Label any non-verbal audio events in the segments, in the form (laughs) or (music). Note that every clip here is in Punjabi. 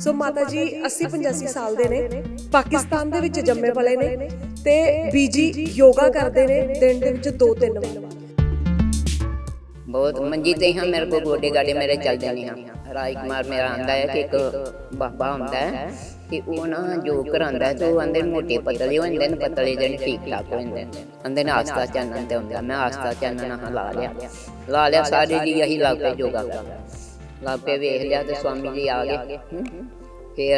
ਸੋ ਮਾਤਾ ਜੀ 80 85 ਸਾਲ ਦੇ ਨੇ ਪਾਕਿਸਤਾਨ ਦੇ ਵਿੱਚ ਜੰਮੇ ਪਲੇ ਨੇ ਤੇ ਬੀਜੀ ਯੋਗਾ ਕਰਦੇ ਨੇ ਦਿਨ ਦੇ ਵਿੱਚ ਦੋ ਤਿੰਨ ਵਾਰ ਬਹੁਤ ਮੰਜੀ ਤੇ ਹਾਂ ਮੇਰੇ ਕੋ ਗੋਡੇ ਗਾਡੇ ਮੇਰੇ ਚੱਲਦੇ ਨਹੀਂ ਹਾਂ ਰਾਜ ਕੁਮਾਰ ਮੇਰਾ ਆਂਦਾ ਹੈ ਕਿ ਇੱਕ ਬਾਬਾ ਹੁੰਦਾ ਹੈ ਕਿ ਉਹ ਨਾ ਜੋ ਕਰਾਂਦਾ ਹੈ ਤੇ ਉਹ ਆਂਦੇ ਮੋਟੇ ਪਤਲੇ ਹੋ ਜਾਂਦੇ ਨੇ ਪਤਲੇ ਜਿਹੜੇ ਠੀਕ ਠਾਕ ਹੋ ਜਾਂਦੇ ਨੇ ਆਂਦੇ ਨੇ ਆਸਤਾ ਚਾਨਣ ਤੇ ਹੁੰਦਾ ਮੈਂ ਆਸਤਾ ਚਾਨਣ ਹਾਂ ਲਾ ਲਿਆ ਲਾ ਲਿਆ ਸਾਰੇ ਜੀ ਅਸੀਂ ਲੱਗ ਪਏ ਯੋਗਾ ਕਰਨ ਲੱਗ ਪਏ ਵੇਖ ਲਿਆ ਤੇ ਸਵਾਮੀ ਜੀ ਆ ਗਏ। ਹਮ।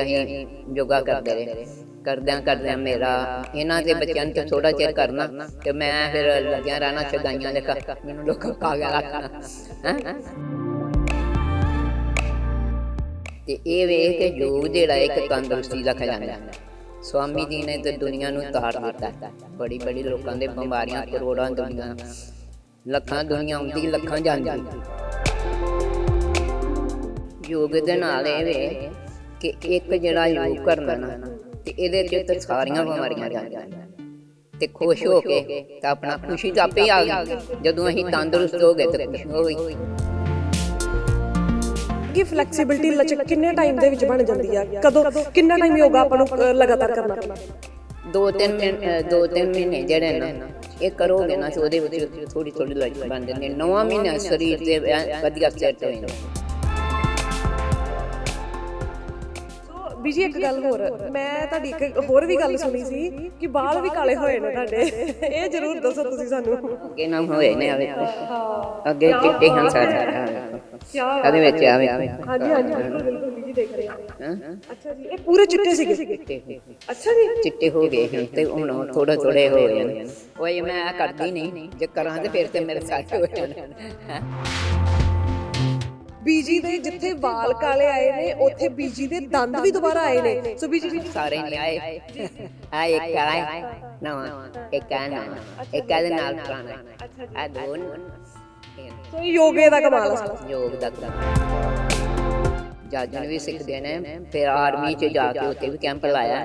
ਅਸੀਂ ਯੋਗਾ ਕਰਦੇ ਰਹੇ। ਕਰਦਿਆਂ ਕਰਦਿਆਂ ਮੇਰਾ, ਇਹਨਾਂ ਦੇ ਬੱਚਿਆਂ ਨੂੰ ਥੋੜਾ ਚਿਰ ਕਰਨਾ ਤੇ ਮੈਂ ਫਿਰ ਲੱਗਿਆ ਰਹਿਣਾ ਸ਼ਦਾਈਆਂ ਦੇ ਮੈਨੂੰ ਲੋਕਾਂ ਪਾ ਗਿਆ ਰੱਖਣਾ। ਤੇ ਇਹ ਵੇਖ ਕੇ ਯੋਗ ਜਿਹੜਾ ਇੱਕ ਤੰਦਰੁਸਤੀ ਦਾ ਖਜ਼ਾਨਾ ਸਵਾਮੀ ਜੀ ਨੇ ਤੇ ਦੁਨੀਆ ਨੂੰ ਤਾਰ ਦਿੱਤਾ ਬੜੀ ਬੜੀ ਲੋਕਾਂ ਦੇ ਬਿਮਾਰੀਆਂ, ਕਰੋੜਾਂ ਦੁਨੀਆ, ਲੱਖਾਂ ਦੁਨੀਆ ਆਉਂਦੀ, ਲੱਖਾਂ ਜਾਂਦੀ। ਯੋਗ ਦੇ ਨਾਲ ਇਹ ਵੇ ਕਿ ਇੱਕ ਜਿਹੜਾ ਯੋਗ ਕਰਨਾ ਨਾ ਤੇ ਇਹਦੇ ਚ ਤੇ ਸਾਰੀਆਂ ਬਿਮਾਰੀਆਂ ਜਾਂਦੀਆਂ। ਤੇ ਖੁਸ਼ ਹੋ ਕੇ ਤੇ ਆਪਣਾ ਖੁਸ਼ੀ ਤਾਂ ਆਪੇ ਆ ਗਈ। ਜਦੋਂ ਅਸੀਂ ਤੰਦਰੁਸਤ ਹੋ ਗਏ ਤੇ ਖੁਸ਼ੀ ਹੋ ਗਈ। ਕਿ ਫਲੈਕਸੀਬਿਲਟੀ ਲਚਕ ਕਿੰਨੇ ਟਾਈਮ ਦੇ ਵਿੱਚ ਬਣ ਜਾਂਦੀ ਆ? ਕਦੋਂ ਕਿੰਨਾ ਟਾਈਮ ਯੋਗਾ ਆਪਾਂ ਨੂੰ ਲਗਾਤਾਰ ਕਰਨਾ? ਦੋ ਤਿੰਨ ਮਿੰਟ ਅ, ਦੋ ਤਿੰਨ ਮਹੀਨੇ ਜਿਹੜੇ ਨਾ ਇਹ ਕਰੋਗੇ ਨਾ ਤੇ ਉਹਦੇ ਵਿੱਚ ਥੋੜੀ ਥੋੜੀ ਲਚਕ ਬਣ ਜਾਂਦੀ ਹੈ। ਨੌਵਾਂ ਮਹੀਨਾ ਸਰੀਰ ਦੇ ਵਧੀਆ ਸੈੱਟ ਹੋ ਜਾਂਦਾ। ਬੀਜੀ ਇੱਕ ਗੱਲ ਹੋਰ ਮੈਂ ਤੁਹਾਡੀ ਇੱਕ ਹੋਰ ਵੀ ਗੱਲ ਸੁਣੀ ਸੀ ਕਿ ਬਾਲ ਵੀ ਕਾਲੇ ਹੋਏ ਨੇ ਤੁਹਾਡੇ। ਇਹ ਜ਼ਰੂਰ ਦੱਸੋ ਤੁਸੀਂ ਸਾਨੂੰ। ਅੱਗੇ ਨਾ ਹੋਏ ਨੇ ਆਵੇ। ਅੱਗੇ ਚਿੱਟੇ ਹਨ ਸਾਰੇ ਇਹਦੇ ਵਿੱਚ ਆਵੇ। ਹਾਂਜੀ ਹਾਂਜੀ ਬਿਲਕੁਲ ਬਿਲਕੁਲ ਬੀਜੀ ਦੇਖ ਰਹੇ ਹਾਂ ਹਾਂ। ਅੱਛਾ ਜੀ ਇਹ ਪੂਰੇ ਚਿੱਟੇ ਸੀਗੇ? ਚਿੱਟੇ ਅੱਛਾ ਜੀ। ਚਿੱਟੇ ਹੋ ਗਏ ਹਨ ਤੇ ਹੁਣ ਥੋੜੇ ਥੋੜੇ ਹੋ ਗਏ ਨੇ। ਓਏ ਮੈਂ ਕਰਦੀ ਨਹੀਂ। ਜੇ ਕਰਾਂ ਤੇ ਫਿਰ ਤੇ ਮੇਰੇ ਸਾਰੇ ਹੋ ਜਾਣ। ਹੈਂ। ਬੀਜੀ ਦੇ ਜਿੱਥੇ ਵਾਲ ਕਾਲੇ ਆਏ ਨੇ ਉੱਥੇ ਬੀਜੀ ਦੇ ਦੰਦ ਵੀ ਦੁਬਾਰਾ ਆਏ ਨੇ। ਸੋ ਬੀਜੀ ਜੀ ਸਾਰੇ ਨਹੀਂ ਆਏ। ਆ ਇੱਕ ਆਏ ਨਵਾਂ ਇੱਕ ਆ ਨਵਾਂ ਇੱਕ ਇਹਦੇ ਨਾਲ ਪੁਰਾਣਾ ਆ ਦੋ ਨੇ। ਸੋ ਯੋਗੇ ਦਾ ਕਮਾਲ ਆ ਯੋਗ ਦਾ ਕੰਮ ਜਾਜਨ ਵੀ ਸਿੱਖਦੇ ਨੇ ਫਿਰ ਆਰਮੀ ਚ ਜਾ ਕੇ ਉੱਥੇ ਵੀ ਕੈਂਪ ਲਾਇਆ।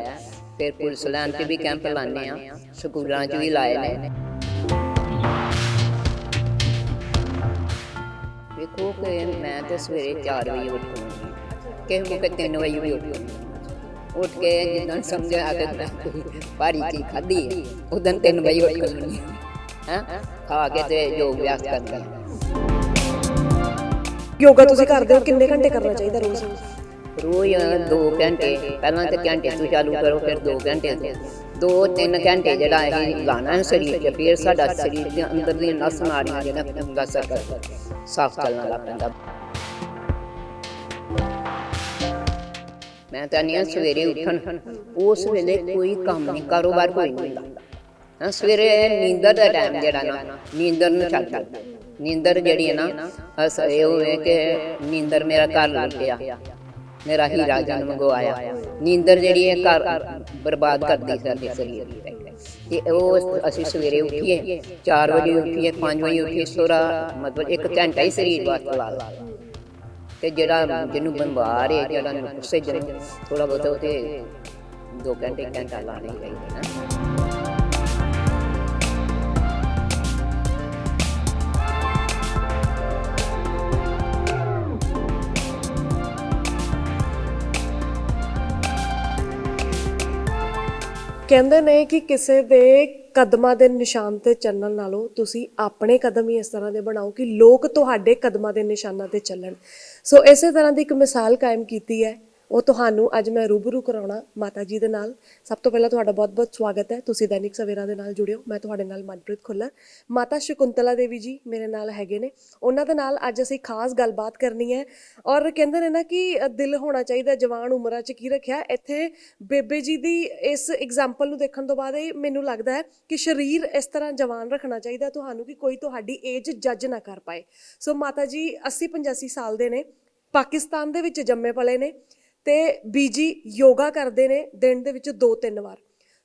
ਫਿਰ ਪੁਲਿਸ ਲਾਈਨ ਤੇ ਵੀ ਕੈਂਪ ਲਾਣੇ ਆ ਸਕੂਲਾਂ ਚ ਵੀ ਲਾਏ ਨੇ। ਵੇਖੋ ਕਿ ਮੈਂ ਤੇ ਸਵੇਰੇ 4 ਵਜੇ ਉੱਠੂੰਗੀ। ਕਿਸੇ ਮੌਕੇ 3 ਵਜੇ ਵੀ ਉੱਠੂੰਗੀ। ਉੱਠ ਕੇ ਜਿੱਦਾਂ ਸਮਝਿਆ ਕਿ ਮੈਂ ਕੋਈ ਭਾਰੀ ਚੀਜ਼ ਖਾਧੀ ਉਦੋਂ 3 ਵਜੇ ਉੱਠ ਜਾਂਦੀ ਹਾਂ? ਖਾ ਕੇ ਤੇ ਯੋਗ ਅਭਿਆਸ ਕਰਦੀ। ਹਾਂ ਯੋਗਾ ਤੁਸੀਂ ਕਰਦੇ ਹੋ ਕਿੰਨੇ ਘੰਟੇ ਕਰਨਾ ਚਾਹੀਦਾ ਰੋਜ਼? ਰੋਜ਼ 2 ਘੰਟੇ। ਪਹਿਲਾਂ ਤੇ ਘੰਟੇ ਤੋਂ ਚਾਲੂ ਕਰੋ ਫਿਰ 2 ਘੰਟੇ ਤੋਂ। 2-3 ਘੰਟੇ ਜਿਹੜਾ ਇਹ ਲਾਣਾ ਹੈ ਸਰੀਰ 'ਚ ਫਿਰ ਸਾਡਾ ਸਰੀਰ ਦੇ ਅੰਦਰ ਦੀਆਂ ਨਸ ਨਾੜੀਆਂ ਜਿਹੜਾ ਹੁੰਦਾ ਸਰ, ਸਾਫ਼ ਚੱਲਣ ਲੱਗ ਪੈਂਦਾ ਮੈਂ ਤਾਂ ਨਹੀਂ ਸਵੇਰੇ ਉੱਠਣ, ਉਸ ਵੇਲੇ ਕੋਈ ਕੰਮ ਨਹੀਂ, ਕਾਰੋਬਾਰ ਕੋਈ ਨਹੀਂ ਹਾਂ, ਸਵੇਰੇ ਨੀਂਦਰ ਦਾ ਟਾਈਮ ਜਿਹੜਾ ਨਾ, ਨੀਂਦਰ ਨੂੰ ਛੱਡ ਨੀਂਦਰ ਜਿਹੜੀ ਹੈ ਨਾ, ਅਸ ਇਹ ਹੋਵੇ ਕਿ ਨੀਂਦਰ ਮੇਰਾ ਘਰ ਲੁੱਟਿਆ ਮੇਰਾ ਹੀਰਾ ਜਨਮ ਗਵਾਇਆ ਨੀਂਦਰ ਜਿਹੜੀ ਹੈ ਘਰ ਬਰਬਾਦ ਕਰਦੀ ਸਾਡੇ ਸਰੀਰ ਤੇ ਉਹ ਅਸੀਂ ਸਵੇਰੇ ਉੱਠੀਏ 4 ਵਜੇ ਉੱਠੀਏ 5 ਵਜੇ ਉੱਠੀਏ, ਸੋਰਾ ਮਤਲਬ ਇੱਕ ਘੰਟਾ ਹੀ ਸਰੀਰ ਵਾਸਤੇ ਲਾ ਲਾ। ਤੇ ਜਿਹੜਾ ਜਿਹਨੂੰ ਬਿਮਾਰ ਹੈ, ਜਿਹੜਾ ਨੁਕਸੇ ਜਨ ਥੋੜਾ ਬਹੁਤ ਉਹ 2 ਘੰਟੇ ਘੰਟਾ ਲਾਣੇ ਚਾਹੀਦੇ ਨਾ। ਕਹਿੰਦੇ ਨੇ ਕਿ ਕਿਸੇ ਦੇ ਕਦਮਾਂ ਦੇ ਨਿਸ਼ਾਨ ਤੇ ਚੱਲਣ ਨਾਲੋਂ ਤੁਸੀਂ ਆਪਣੇ ਕਦਮ ਹੀ ਇਸ ਤਰ੍ਹਾਂ ਦੇ ਬਣਾਓ ਕਿ ਲੋਕ ਤੁਹਾਡੇ ਕਦਮਾਂ ਦੇ ਨਿਸ਼ਾਨਾਂ ਤੇ ਚੱਲਣ। ਸੋ ਇਸੇ ਤਰ੍ਹਾਂ ਦੀ ਇੱਕ ਮਿਸਾਲ ਕਾਇਮ ਕੀਤੀ ਹੈ ਉਹ ਤੁਹਾਨੂੰ ਅੱਜ ਮੈਂ ਰੂਬਰੂ ਕਰਾਉਣਾ ਮਾਤਾ ਜੀ ਦੇ ਨਾਲ। ਸਭ ਤੋਂ ਪਹਿਲਾਂ ਤੁਹਾਡਾ ਬਹੁਤ-ਬਹੁਤ ਸਵਾਗਤ ਹੈ। ਤੁਸੀਂ ਦੈਨਿਕ ਸਵੇਰਾ ਦੇ ਨਾਲ ਜੁੜਿਓ। ਮੈਂ ਤੁਹਾਡੇ ਨਾਲ ਮਨਪ੍ਰੀਤ ਖੁੱਲਰ। ਮਾਤਾ ਸ਼ਕੁੰਤਲਾ ਦੇਵੀ ਜੀ ਮੇਰੇ ਨਾਲ ਹੈਗੇ ਨੇ। ਉਹਨਾਂ ਦੇ ਨਾਲ ਅੱਜ ਅਸੀਂ ਖਾਸ ਗੱਲਬਾਤ ਕਰਨੀ ਹੈ। ਔਰ ਕਹਿੰਦੇ ਨੇ ਨਾ ਕਿ ਦਿਲ ਹੋਣਾ ਚਾਹੀਦਾ ਜਵਾਨ ਉਮਰਾਂ 'ਚ ਕੀ ਰੱਖਿਆ। ਇੱਥੇ ਬੇਬੇ ਜੀ ਦੀ ਇਸ ਐਗਜ਼ਾਮਪਲ ਨੂੰ ਦੇਖਣ ਤੋਂ ਬਾਅਦ ਇਹ ਮੈਨੂੰ ਲੱਗਦਾ ਹੈ ਕਿ ਸਰੀਰ ਇਸ ਤਰ੍ਹਾਂ ਜਵਾਨ ਰੱਖਣਾ ਚਾਹੀਦਾ ਤੁਹਾਨੂੰ ਕਿ ਕੋਈ ਤੁਹਾਡੀ ਏਜ ਜੱਜ ਨਾ ਕਰ ਪਾਏ। ਸੋ ਮਾਤਾ ਜੀ 80 85 ਸਾਲ ਦੇ ਨੇ। ਪਾਕਿਸਤਾਨ ਦੇ ਵਿੱਚ ਜੰਮੇ ਪਲੇ ਨੇ। ਤੇ ਬੀਜੀ ਯੋਗਾ ਕਰਦੇ ਨੇ ਦਿਨ ਦੇ ਵਿੱਚ ਦੋ ਤਿੰਨ ਵਾਰ।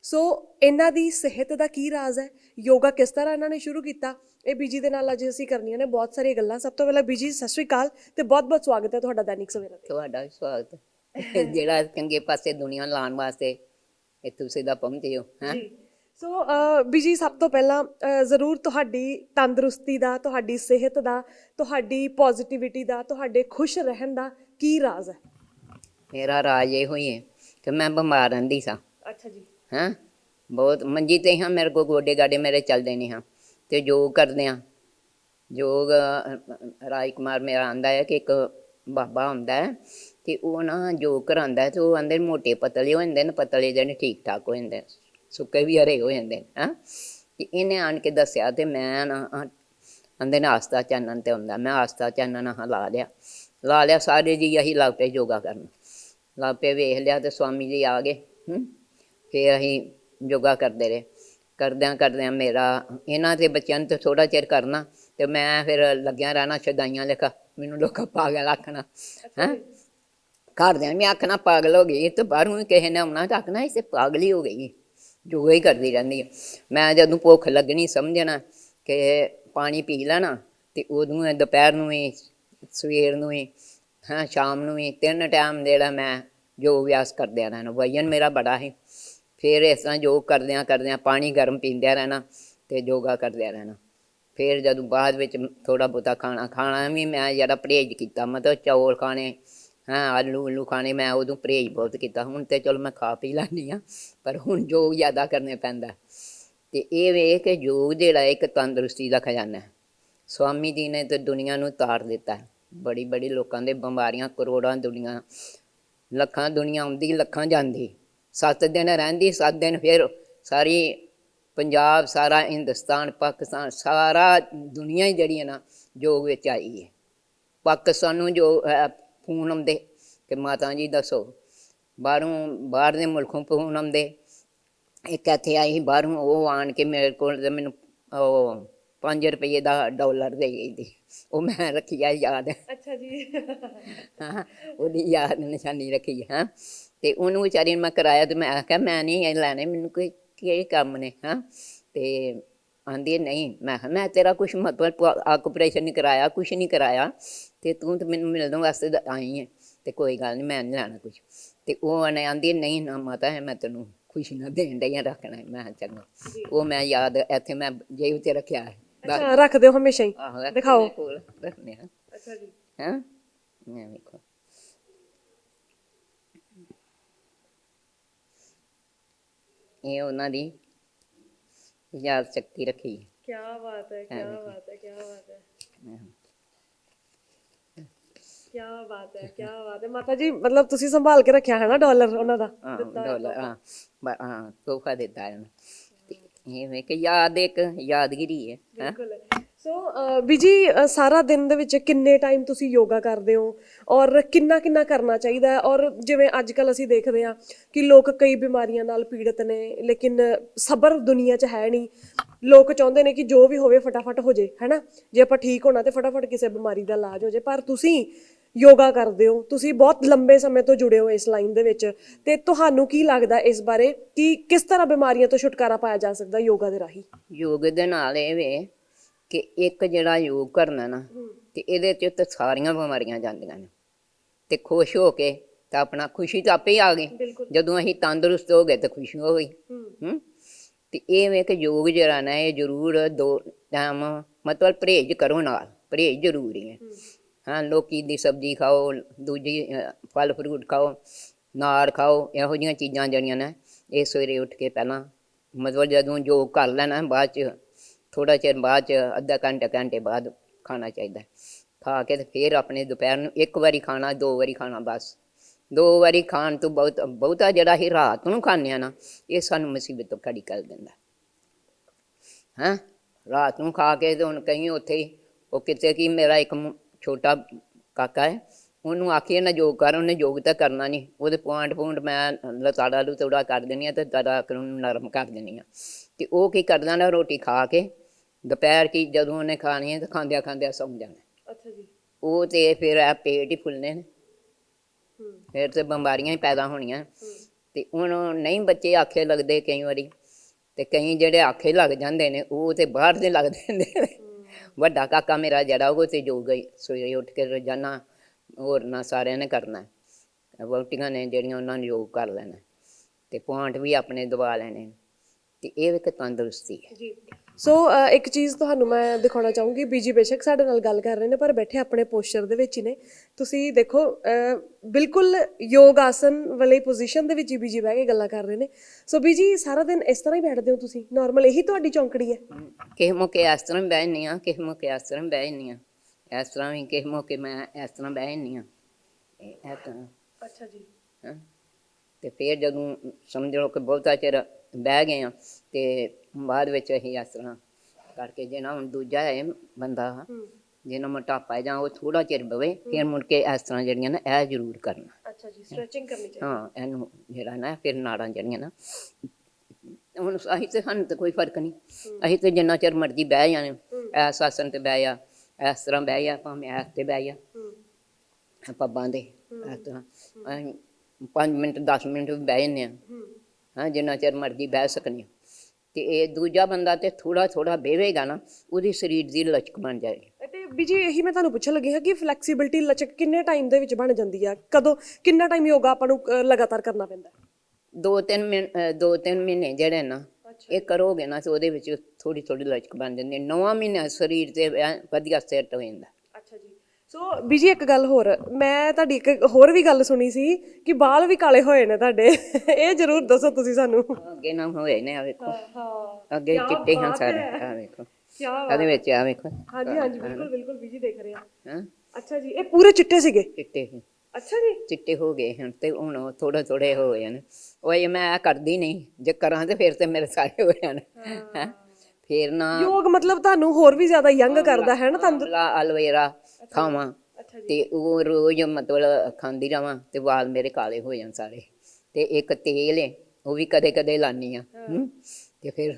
ਸੋ ਇਹਨਾਂ ਦੀ ਸਿਹਤ ਦਾ ਕੀ ਰਾਜ਼ ਹੈ? ਯੋਗਾ ਕਿਸ ਤਰ੍ਹਾਂ ਇਹਨਾਂ ਨੇ ਸ਼ੁਰੂ ਕੀਤਾ? ਇਹ ਬੀਜੀ ਦੇ ਨਾਲ ਅੱਜ ਅਸੀਂ ਕਰਨੀਆਂ ਨੇ ਬਹੁਤ ਸਾਰੀਆਂ ਗੱਲਾਂ। ਸਭ ਤੋਂ ਪਹਿਲਾਂ ਬੀਜੀ ਸਤਿ ਸ਼੍ਰੀ ਅਕਾਲ ਤੇ ਬਹੁਤ ਬਹੁਤ ਸਵਾਗਤ ਹੈ ਤੁਹਾਡਾ ਦੈਨਿਕ ਸਵੇਰਾ ਤੇ। ਤੁਹਾਡਾ ਵੀ ਸਵਾਗਤ ਹੈ। (laughs) ਜਿਹੜਾ ਚੰਗੇ ਪਾਸੇ ਦੁਨੀਆ ਲਾਉਣ ਵਾਸਤੇ ਤੁਸੀਂ ਦਾ ਪਹੁੰਚੇ ਹੋ ਹੈਂ? ਸੋ ਬੀਜੀ ਸਭ ਤੋਂ ਪਹਿਲਾਂ ਜ਼ਰੂਰ ਤੁਹਾਡੀ ਤੰਦਰੁਸਤੀ ਦਾ ਤੁਹਾਡੀ ਸਿਹਤ ਦਾ ਤੁਹਾਡੀ ਪੋਜ਼ਿਟਿਵਿਟੀ ਦਾ ਤੁਹਾਡੇ ਖੁਸ਼ ਰਹਿਣ ਦਾ ਕੀ ਰਾਜ਼ ਹੈ? ਮੇਰਾ ਰਾਜ ਇਹੋ ਹੀ ਹੈ ਕਿ ਮੈਂ ਬਿਮਾਰ ਰਹਿੰਦੀ ਸਾਂ। ਅੱਛਾ ਜੀ। ਹੈਂ? ਬਹੁਤ ਮੰਜੀ ਤੇ ਹਾਂ ਮੇਰੇ ਕੋ ਗੋਡੇ ਗਾਡੇ ਮੇਰੇ ਚੱਲਦੇ ਨਹੀਂ ਹਾਂ। ਤੇ ਯੋਗ ਕਰਦੇ ਹਾਂ। ਯੋਗ ਰਾਜ ਕੁਮਾਰ ਮੇਰਾ ਆਂਦਾ ਹੈ ਕਿ ਇੱਕ ਬਾਬਾ ਹੁੰਦਾ ਹੈ ਤੇ ਉਹ ਨਾ ਯੋਗ ਕਰਾਂਦਾ ਤੇ ਉਹ ਆਂਦੇ ਮੋਟੇ ਪਤਲੇ ਹੋ ਜਾਂਦੇ ਨੇ ਪਤਲੇ ਜਿਹੜੇ ਠੀਕ ਠਾਕ ਹੋ ਜਾਂਦੇ ਸੁੱਕੇ ਵੀ ਹਰੇ ਹੋ ਜਾਂਦੇ ਹਾਂ? ਤੇ ਇਹਨੇ ਆਣ ਕੇ ਦੱਸਿਆ ਤੇ ਮੈਂ ਨਾ ਆਂਦੇ ਨੇ ਆਸਥਾ ਚਾਨਣ ਤੇ ਹੁੰਦਾ ਮੈਂ ਆਸਥਾ ਚਾਨਣ ਲਾ ਲਿਆ। ਲਾ ਲਿਆ ਸਾਰੇ ਜੀ ਅਸੀਂ ਲੱਗ ਪਏ ਯੋਗਾ ਕਰਨ। ਲੱਗ ਵੇਖ ਲਿਆ ਤੇ ਸਵਾਮੀ ਜੀ ਆ ਗਏ, ਹੂੰ। ਫਿਰ ਅਸੀਂ ਯੋਗਾ ਕਰਦੇ ਰਹੇ। ਕਰਦਿਆਂ ਕਰਦਿਆਂ ਮੇਰਾ, ਇਹਨਾਂ ਦੇ ਬੱਚਿਆਂ ਨੂੰ ਥੋੜਾ ਚਿਰ ਕਰਨਾ, ਤੇ ਮੈਂ ਫਿਰ ਲੱਗਿਆ ਰਹਿਣਾ ਛਦਾਈਆਂ ਲਿਖਾ, ਮੈਨੂੰ ਲੋਕਾਂ ਪਾਗਲ ਆਖਣਾ, ਹੈਂ। ਘਰਦਿਆਂ ਵੀ ਆਖਣਾ, ਪਾਗਲ ਹੋ ਗਈ ਇਹ ਤੇ ਬਾਹਰੋਂ ਵੀ ਕਿਸੇ ਨੇ ਆਉਣਾ ਤਾਂ ਆਖਣਾ ਇਹ ਤੇ ਪਾਗਲ ਹੀ ਹੋ ਗਈ। ਯੋਗਾ ਹੀ ਕਰਦੀ ਰਹਿੰਦੀ ਮੈਂ ਜਦੋਂ ਭੁੱਖ ਲੱਗਣੀ, ਸਮਝਣਾ ਕਿ ਪਾਣੀ ਪੀ ਲੈਣਾ, ਤੇ ਉਦੋਂ ਹੀ ਦੁਪਹਿਰ ਨੂੰ ਵੀ, ਸਵੇਰ ਨੂੰ ਵੀ, ਹਾਂ, ਸ਼ਾਮ ਨੂੰ ਵੀ, ਤਿੰਨ ਟਾਈਮ ਜਿਹੜਾ ਮੈਂ ਯੋਗ ਅਭਿਆਸ ਕਰਦਿਆਂ ਰਹਿਣਾ ਵਜਨ ਮੇਰਾ ਬੜਾ ਹੈ ਫਿਰ ਇਸ ਤਰ੍ਹਾਂ ਯੋਗ ਕਰਦਿਆਂ ਕਰਦਿਆਂ ਪਾਣੀ ਗਰਮ ਪੀਂਦਿਆਂ ਰਹਿਣਾ ਤੇ ਯੋਗਾ ਕਰਦਿਆਂ ਰਹਿਣਾ। ਫਿਰ ਜਦੋਂ ਬਾਅਦ ਵਿੱਚ ਥੋੜਾ ਬਹੁਤਾ ਖਾਣਾ ਖਾਣਾ ਵੀ ਮੈਂ ਜਿਹੜਾ ਪਰਹੇਜ਼ ਕੀਤਾ। ਮਤਲਬ ਚੌਲ ਖਾਣੇ, ਹਾਂ, ਆਲੂ ਉਲੂ ਖਾਣੇ ਮੈਂ ਉਦੋਂ ਪਰਹੇਜ਼ ਬਹੁਤ ਕੀਤਾ। ਹੁਣ ਤੇ ਚਲੋ ਮੈਂ ਖਾ ਪੀ ਲੈਂਦੀ ਆ ਪਰ ਹੁਣ ਯੋਗ ਜ਼ਿਆਦਾ ਕਰਨੇ ਪੈਂਦਾ ਤੇ ਇਹ ਵੇ ਕਿ ਯੋਗ ਜਿਹੜਾ ਇੱਕ ਤੰਦਰੁਸਤੀ ਦਾ ਖਜ਼ਾਨਾ ਹੈ। ਸਵਾਮੀ ਜੀ ਨੇ ਤੇ ਦੁਨੀਆ ਨੂੰ ਤਾਰ ਦਿੱਤਾ ਬੜੀ ਬੜੀ ਲੋਕਾਂ ਦੇ ਬਿਮਾਰੀਆਂ, ਕਰੋੜਾਂ ਦੁਨੀਆ ਲੱਖਾਂ ਦੁਨੀਆ ਆਉਂਦੀ, ਲੱਖਾਂ ਜਾਂਦੀ। ਸੱਤ ਦਿਨ ਰਹਿੰਦੀ, ਸੱਤ ਦਿਨ ਫਿਰ ਸਾਰੀ ਪੰਜਾਬ, ਸਾਰਾ ਹਿੰਦੁਸਤਾਨ, ਪਾਕਿਸਤਾਨ, ਸਾਰਾ ਦੁਨੀਆ ਹੀ ਜਿਹੜੀ ਹੈ ਨਾ ਯੋਗ ਵਿੱਚ ਆਈ ਹੈ। ਪਾਕਿਸਤਾਨ ਨੂੰ ਜੋ ਫੋਨ ਆਉਂਦੇ ਕਿ ਮਾਤਾ ਜੀ ਦੱਸੋ, ਬਾਹਰੋਂ, ਬਾਹਰ ਦੇ ਮੁਲਕੋਂ ਫੋਨ ਆਉਂਦੇ। ਇੱਕ ਇੱਥੇ ਆਈ ਸੀ ਬਾਹਰੋਂ, ਉਹ ਆਣ ਕੇ ਮੇਰੇ ਕੋਲ ਤੇ ਮੈਨੂੰ ਉਹ 5 ਰੁਪਏ ਦਾ ਡਾਲਰ ਦੇ ਗਈ ਸੀ। ਉਹ ਮੈਂ ਰੱਖੀ ਆ ਯਾਦ। ਅੱਛਾ ਜੀ। ਹਾਂ ਉਹਦੀ ਯਾਦ ਨਿਸ਼ਾਨੀ ਰੱਖੀ ਹਾਂ। ਤੇ ਉਹਨੂੰ ਵਿਚਾਰੀ ਨੂੰ ਮੈਂ ਕਰਾਇਆ ਤੇ ਮੈਂ ਆਖਿਆ ਮੈਂ ਨਹੀਂ ਇਹ ਲੈਣੇ ਮੈਨੂੰ ਕੋਈ ਕੀ ਕੰਮ ਨੇ ਹਾਂ। ਤੇ ਆਂਦੀ ਨਹੀਂ ਮੈਂ ਕਿਹਾ ਮੈਂ ਤੇਰਾ ਕੁਛ ਮਤਲਬ ਆਕੂਪਰੇਸ਼ਨ ਨਹੀਂ ਕਰਾਇਆ ਕੁਛ ਨਹੀਂ ਕਰਾਇਆ। ਤੇ ਤੂੰ ਤੇ ਮੈਨੂੰ ਮਿਲਣ ਵਾਸਤੇ ਤਾਂ ਆਈ ਹੈ ਤੇ ਕੋਈ ਗੱਲ ਨਹੀਂ ਮੈਂ ਨਹੀਂ ਲੈਣਾ ਕੁਛ। ਤੇ ਉਹ ਨੇ ਆਂਦੀ ਨਹੀਂ ਨਾ ਮਾਤਾ ਹੈ ਮੈਂ ਤੈਨੂੰ ਖੁਸ਼ੀ ਨਾਲ ਦੇਣ ਰੱਖਣਾ ਹੈ। ਮੈਂ ਕਿਹਾ ਚੰਗਾ। ਉਹ ਮੈਂ ਯਾਦ ਇੱਥੇ ਮੈਂ ਜੇਬ ਤੇ ਰੱਖਿਆ ਹੈ ਅੱਛਾ ਰੱਖ ਦਿਓ ਹਮੇਸ਼ਾ ਹੀ। ਆਹੋ ਰੱਖਣੇ ਦਿਖਾਓ। ਕੋਲ ਰੱਖਣੇ ਹਾਂ। ਅੱਛਾ ਜੀ। ਹੈਂ? ਇਹ ਵੇਖੋ। ਇਹ ਉਹਨਾਂ ਦੀ ਯਾਦ ਸ਼ਕਤੀ ਰੱਖੀ। ਹੈ। ਕੀ ਬਾਤ ਹੈ ਕੀ ਹਾਂ। ਬਾਤ ਹੈ ਕੀ ਬਾਤ ਹੈ। ਆਹੋ। ਕੀ ਬਾਤ ਹੈ ਕੀ ਬਾਤ ਹੈ। ਮਾਤਾ ਜੀ ਮਤਲਬ ਤੁਸੀਂ ਸੰਭਾਲ ਕੇ ਰੱਖਿਆ ਹੈ ਨਾ ਡਾਲਰ ਉਹਨਾਂ ਦਾ? ਹਾਂ ਡਾਲਰ ਹਾਂ। ਬ- ਹਾਂ ਤੋਹਫਾ ਦਿੱਤਾ ਹੈ ਤੇ ਇਹ ਵੇ ਕਿ ਯਾਦ ਇੱਕ ਯਾਦਗਿਰੀ ਹੈ ਹੈਂ। ਬਿਲਕੁਲ। ਸੋ ਅ, ਸਾਰਾ ਦਿਨ ਦੇ ਵਿੱਚ ਕਿੰਨੇ ਟਾਈਮ ਤੁਸੀਂ ਯੋਗਾ ਕਰਦੇ ਹੋ? ਔਰ ਕਿੰਨਾ ਕਿੰਨਾ ਕਰਨਾ ਚਾਹੀਦਾ ਹੈ? ਔਰ ਜਿਵੇਂ ਅੱਜ ਕੱਲ ਅਸੀਂ ਦੇਖਦੇ ਹਾਂ ਕਿ ਲੋਕ ਕਈ ਬਿਮਾਰੀਆਂ ਨਾਲ ਪੀੜਤ ਨੇ ਲੇਕਿਨ ਸਬਰ ਦੁਨੀਆ 'ਚ ਹੈ ਨਹੀਂ। ਲੋਕ ਚਾਹੁੰਦੇ ਨੇ ਕਿ ਜੋ ਵੀ ਹੋਵੇ ਫਟਾਫਟ ਹੋ ਜੇ ਹੈਨਾ? ਜੇ ਆਪਾਂ ਠੀਕ ਹੋਣਾ ਤੇ ਫਟਾਫਟ ਕਿਸੇ ਬਿਮਾਰੀ ਦਾ ਇਲਾਜ ਹੋ ਜੇ। ਪਰ ਤੁਸੀਂ ਯੋਗਾ ਕਰਦੇ ਹੋ? ਤੁਸੀਂ ਬਹੁਤ ਲੰਬੇ ਸਮੇਂ ਤੋਂ ਜੁੜੇ ਹੋ ਇਸ ਲਾਈਨ ਦੇ ਵਿੱਚ। ਤੇ ਤੁਹਾਨੂੰ ਕੀ ਲੱਗਦਾ ਇਸ ਬਾਰੇ? ਕਿ ਕਿਸ ਤਰ੍ਹਾਂ ਬਿਮਾਰੀਆਂ ਤੋਂ ਛੁਟਕਾਰਾ ਪਾਇਆ ਜਾ ਸਕਦਾ ਯੋਗਾ ਦੇ ਰਾਹੀਂ? ਯੋਗ ਦੇ ਨਾਲ ਇਹ ਵੇ ਕਿ ਇੱਕ ਜਿਹੜਾ ਯੋਗ ਕਰਨਾ ਨਾ ਤੇ ਇਹਦੇ ਚ ਤਾਂ ਸਾਰੀਆਂ ਬਿਮਾਰੀਆਂ ਜਾਂਦੀਆਂ ਨੇ। ਤੇ ਖੁਸ਼ ਹੋ ਕੇ ਤਾਂ ਆਪਣਾ ਖੁਸ਼ੀ ਤਾਂ ਆਪੇ ਹੀ ਆ ਗਈ। ਜਦੋਂ ਅਸੀਂ ਤੰਦਰੁਸਤ ਹੋ ਗਏ ਤਾਂ ਖੁਸ਼ੀ ਹੋ ਗਈ। ਹੂੰ। ਤੇ ਇਹ ਵੇ ਕਿ ਯੋਗ ਜਿਹੜਾ ਨਾ ਇਹ ਜ਼ਰੂਰ ਦੋ ਟਾਈਮ ਮਤਲਬ ਪਰਹੇਜ਼ ਕਰੋ ਨਾਲ। ਪਰਹੇਜ਼ ਜ਼ਰੂਰੀ ਹੈ। ਹਾਂ, ਲੋਕੀ ਦੀ ਸਬਜ਼ੀ ਖਾਓ, ਦੂਜੀ ਫਲ ਫਰੂਟ ਖਾਓ, ਨਾਰ ਖਾਓ, ਇਹੋ ਜਿਹੀਆਂ ਚੀਜ਼ਾਂ ਜਿਹੜੀਆਂ ਨੇ, ਇਹ ਸਵੇਰੇ ਉੱਠ ਕੇ ਪਹਿਲਾਂ ਮਤਲਬ ਜਦੋਂ ਯੋਗ ਕਰ ਲੈਣਾ ਬਾਅਦ ਚ ਥੋੜਾ ਚਿਰ ਬਾਅਦ ਚ, ਅੱਧਾ ਘੰਟਾ, ਘੰਟੇ ਬਾਅਦ ਖਾਣਾ ਚਾਹੀਦਾ। ਖਾ ਕੇ ਤੇ ਫਿਰ ਆਪਣੇ ਦੁਪਹਿਰ ਨੂੰ ਇੱਕ ਵਾਰੀ ਖਾਣਾ, ਦੋ ਵਾਰੀ ਖਾਣਾ ਬਸ। ਦੋ ਵਾਰੀ ਖਾਣ ਤੋਂ ਬਹੁਤ, ਬਹੁਤਾ ਜਿਹੜਾ ਹੀ ਰਾਤ ਨੂੰ ਖਾਂਦੇ ਆ ਨਾ, ਇਹ ਸਾਨੂੰ ਮੁਸੀਬਤ ਤੋਂ ਖੜੀ ਕਰ ਦਿੰਦਾ। ਹੈਂ? ਰਾਤ ਨੂੰ ਖਾ ਕੇ ਤੇ ਹੁਣ ਕਈ ਉੱਥੇ ਹੀ ਉਹ ਕਿਤੇ ਕੀ ਮੇਰਾ ਇੱਕ ਛੋਟਾ ਕਾਕਾ ਹੈ ਉਹਨੂੰ ਆਖੀਏ ਨਾ ਯੋਗ ਕਰ ਉਹਨੇ ਯੋਗ ਤਾਂ ਕਰਨਾ ਨਹੀਂ। ਉਹਦੇ ਪੁਆਇੰਟ ਪੁਆਇੰਟ ਮੈਂ ਲਤਾੜਾ ਲੂਤੜਾ ਕਰ ਦੇਣੀ ਆ ਤੇ ਦੜਾ ਨੂੰ ਨਰਮ ਕਰ ਦੇਣੀ ਆ ਤੇ ਉਹ ਕੀ ਕਰਦਾ ਨਾ ਰੋਟੀ ਖਾ ਕੇ ਦੁਪਹਿਰ ਕੀ ਜਦੋਂ ਉਹਨੇ ਖਾਣੀ ਹੈ ਤਾਂ ਖਾਂਦਿਆਂ ਖਾਂਦਿਆਂ ਸੌਂ ਜਾਣਾ। ਅੱਛਾ ਜੀ। ਉਹ ਤੇ ਫਿਰ ਆ ਪੇਟ ਹੀ ਫੁੱਲਨੇ ਨੇ। ਫਿਰ ਤੇ ਬਿਮਾਰੀਆਂ ਹੀ ਪੈਦਾ ਹੋਣੀਆਂ। ਤੇ ਹੁਣ ਨਹੀਂ ਬੱਚੇ ਆਖੇ ਲੱਗਦੇ ਕਈ ਵਾਰੀ। ਤੇ ਕਈ ਜਿਹੜੇ ਆਖੇ ਲੱਗ ਜਾਂਦੇ ਨੇ ਉਹ ਤੇ ਬਾਹਰ ਦੇ ਲੱਗਦੇ ਨੇ। ਵੱਡਾ ਕਾਕਾ ਮੇਰਾ ਜਿਹੜਾ, ਉਹ ਤੇ ਜੋ ਗਈ, ਸਵੇਰੇ ਉੱਠ ਕੇ ਰੋਜ਼ਾਨਾ ਹੋਰ ਨਾ ਸਾਰਿਆਂ ਨੇ ਕਰਨਾ ਵੋਟੀਆਂ ਨੇ ਜਿਹੜੀਆਂ ਉਹਨਾਂ ਨੇ ਯੋਗ ਕਰ ਲੈਣਾ ਤੇ ਪੁਆਇੰਟ ਵੀ ਆਪਣੇ ਦਬਾ ਲੈਣੇ ਤੇ ਇਹ ਇੱਕ ਤੰਦਰੁਸਤੀ ਹੈ। ਜੀ। ਸੋ ਅ, ਇੱਕ ਚੀਜ਼ ਤੁਹਾਨੂੰ ਮੈਂ ਦਿਖਾਉਣਾ ਚਾਹੂੰਗੀ ਬੀਜੀ ਬੇਸ਼ੱਕ ਸਾਡੇ ਨਾਲ ਗੱਲ ਕਰ ਰਹੇ ਨੇ ਪਰ ਬੈਠੇ ਆਪਣੇ ਪੋਸਚਰ ਦੇ ਵਿੱਚ ਹੀ ਨੇ। ਤੁਸੀਂ ਦੇਖੋ ਅ, ਬਿਲਕੁਲ ਯੋਗ ਆਸਨ ਵਾਲੀ ਪੋਜੀਸ਼ਨ ਦੇ ਵਿੱਚ ਹੀ ਬੀਜੀ ਬਹਿ ਕੇ ਗੱਲਾਂ ਕਰ ਰਹੇ ਨੇ। ਸੋ ਬੀਜੀ ਸਾਰਾ ਦਿਨ ਇਸ ਤਰ੍ਹਾਂ ਹੀ ਬੈਠਦੇ ਹੋ ਤੁਸੀਂ? ਨਾਰਮਲ ਇਹੀ ਤੁਹਾਡੀ ਚੌਂਕੜੀ ਹੈ? ਕਿਸੇ ਮੌਕੇ ਇਸ ਤਰ੍ਹਾਂ ਬਹਿ ਜਾਂਦੀ ਹਾਂ ਕਿਸੇ ਮੌਕੇ ਇਸ ਤਰ੍ਹਾਂ ਬਹਿ ਹਾਂ। ਇਸ ਤਰ੍ਹਾਂ ਵੀ ਕਿਸੇ ਮੌਕੇ ਮੈਂ ਇਸ ਤਰ੍ਹਾਂ ਬਹਿ ਹਾਂ। ਇਹ ਤਰ੍ਹਾਂ ਅੱਛਾ ਜੀ। ਹੈਂ। ਤੇ ਫਿਰ ਜਦੋਂ ਸਮਝ ਲਓ ਕਿ ਬਹੁਤਾ ਚਿਰ ਬਹਿ ਗਏ ਆ ਤੇ ਬਾਅਦ ਵਿੱਚ ਅਸੀਂ ਇਸ ਤਰ੍ਹਾਂ ਕਰਕੇ ਜੇ ਨਾ ਹੁਣ ਦੂਜਾ ਹੈ। ਬੰਦਾ ਜਿਹਨਾਂ ਮੋਟਾਪਾ ਹੈ ਜਾਂ ਉਹ ਥੋੜਾ ਚਿਰ ਬਵੇ ਫਿਰ ਮੁੜ ਕੇ ਇਸ ਤਰ੍ਹਾਂ ਜਿਹੜੀਆਂ ਨਾ ਇਹ ਜ਼ਰੂਰ ਕਰਨਾ। ਅੱਛਾ ਜੀ ਸਟ੍ਰੈਚਿੰਗ ਕਰਨੀ ਚਾਹੀਦੀ। ਹਾਂ ਇਹਨੂੰ ਜਿਹੜਾ ਨਾ ਫਿਰ ਨਾੜਾਂ ਜਿਹੜੀਆਂ ਨਾ ਹੁਣ ਅਸੀਂ ਤੇ ਸਾਨੂੰ ਤੇ ਕੋਈ ਫ਼ਰਕ ਨਹੀਂ। ਅਸੀਂ ਤੇ ਜਿੰਨਾ ਚਿਰ ਮਰਜ਼ੀ ਬਹਿ ਜਾਣੇ ਐਸ ਆਸਨ ਤੇ ਬਹਿ ਜਾ ਇਸ ਤਰ੍ਹਾਂ ਬਹਿ ਜਾ ਭਾਵੇਂ ਐਸ ਤੇ ਬਹਿ ਜਾ। ਹੂੰ। ਪੱਬਾਂ ਦੇ ਇਸ ਤਰ੍ਹਾਂ। ਅਸੀਂ 5 ਮਿੰਟ 10 ਮਿੰਟ ਬਹਿ ਜੰਨੇ ਆ ਹੂੰ ਜਿੰਨਾ ਚਿਰ ਮਰਜ਼ੀ ਬਹਿ ਸਕਨੇ ਤੇ ਇਹ ਦੂਜਾ ਬੰਦਾ ਤੇ ਥੋੜਾ ਥੋੜਾ ਬਹਿਵੇਗਾ ਨਾ ਉਹਦੀ ਸਰੀਰ ਦੀ ਲਚਕ ਬਣ ਜਾਏਗੀ। ਤੇ ਬੀਜੀ ਇਹੀ ਮੈਂ ਤੁਹਾਨੂੰ ਪੁੱਛਣ ਲੱਗੀ ਹਾਂ ਕਿ ਫਲੈਕਸੀਬਿਲਟੀ ਲਚਕ ਕਿੰਨੇ ਟਾਈਮ ਦੇ ਵਿੱਚ ਬਣ ਜਾਂਦੀ ਆ? ਕਦੋਂ ਕਿੰਨਾ ਟਾਈਮ ਯੋਗਾ ਆਪਾਂ ਨੂੰ ਅ, ਲਗਾਤਾਰ ਕਰਨਾ ਪੈਂਦਾ? ਦੋ ਤਿੰਨ ਮਹੀਨੇ ਦੋ ਤਿੰਨ ਮਹੀਨੇ ਜਿਹੜੇ ਨਾ ਇਹ ਕਰੋਗੇ ਨਾ ਤੇ ਉਹਦੇ ਵਿੱਚ ਥੋੜੀ ਥੋੜੀ ਲਚਕ ਬਣ ਜਾਂਦੀ ਹੈ। ਨੌਵਾਂ ਮਹੀਨਾ ਸਰੀਰ ਤੇ ਵਧੀਆ ਸੈੱਟ ਹੋ ਜਾਂਦਾ। ਸੋ ਬੀਜੀ ਇੱਕ ਗੱਲ ਹੋਰ ਮੈਂ ਤੁਹਾਡੀ ਇੱਕ ਹੋਰ ਵੀ ਗੱਲ ਸੁਣੀ ਸੀ ਕਿ ਬਾਲ ਵੀ ਕਾਲੇ ਹੋਏ ਨੇ ਤੁਹਾਡੇ। ਇਹ ਜ਼ਰੂਰ ਦੱਸੋ ਤੁਸੀਂ ਸਾਨੂੰ। ਅੱਗੇ ਨਾ ਹੋਏ ਨੇ ਆ ਵੇਖੋ। ਹਾਂ ਅੱਗੇ ਚਿੱਟੇ ਹਨ ਸਾਰੇ ਆ ਵੇਖੋ। ਕੀ ਇਹਦੇ ਵਿੱਚ ਆ ਵੇਖੋ। ਹਾਂਜੀ ਹਾਂਜੀ ਬਿਲਕੁਲ ਬਿਲਕੁਲ ਬੀਜੀ ਦੇਖ ਰਹੇ ਆ। ਹਾਂ। ਅੱਛਾ ਜੀ ਇਹ ਪੂਰੇ ਚਿੱਟੇ ਸੀਗੇ? ਚਿੱਟੇ ਸੀ। ਅੱਛਾ ਜੀ। ਚਿੱਟੇ ਹੋ ਗਏ ਹੁਣ ਤੇ ਹੁਣ ਥੋੜਾ ਥੋੜੇ ਹੋ ਗਏ ਨੇ। ਇਹ ਮੈਂ ਕਰਦੀ ਨਹੀਂ। ਜੇ ਕਰਾਂ ਤੇ ਫਿਰ ਤੇ ਮੇਰੇ ਸਾਰੇ ਹੋ ਜਾਣ। ਹੈਂ। ਫਿਰ ਨਾ ਯੋਗ ਮਤਲਬ ਤੁਹਾਨੂੰ ਹੋਰ ਵੀ ਜ਼ਿਆਦਾ ਯੰਗ ਕਰਦਾ ਹੈ ਨਾ ਤੁਹਾਨੂੰ ਅਲਵੇਰਾ। ਖਾਵਾਂ ਅੱਛਾ ਤੇ ਉਹ ਰੋਜ਼ ਮਤਲਬ ਖਾਂਦੀ ਰਵਾਂ ਤੇ ਵਾਲ ਮੇਰੇ ਕਾਲੇ ਹੋ ਜਾਣ ਸਾਰੇ। ਤੇ ਇੱਕ ਤੇਲ ਹੈ ਉਹ ਵੀ ਕਦੇ ਕਦੇ ਲਾਨੀ ਆ। ਤੇ ਫਿਰ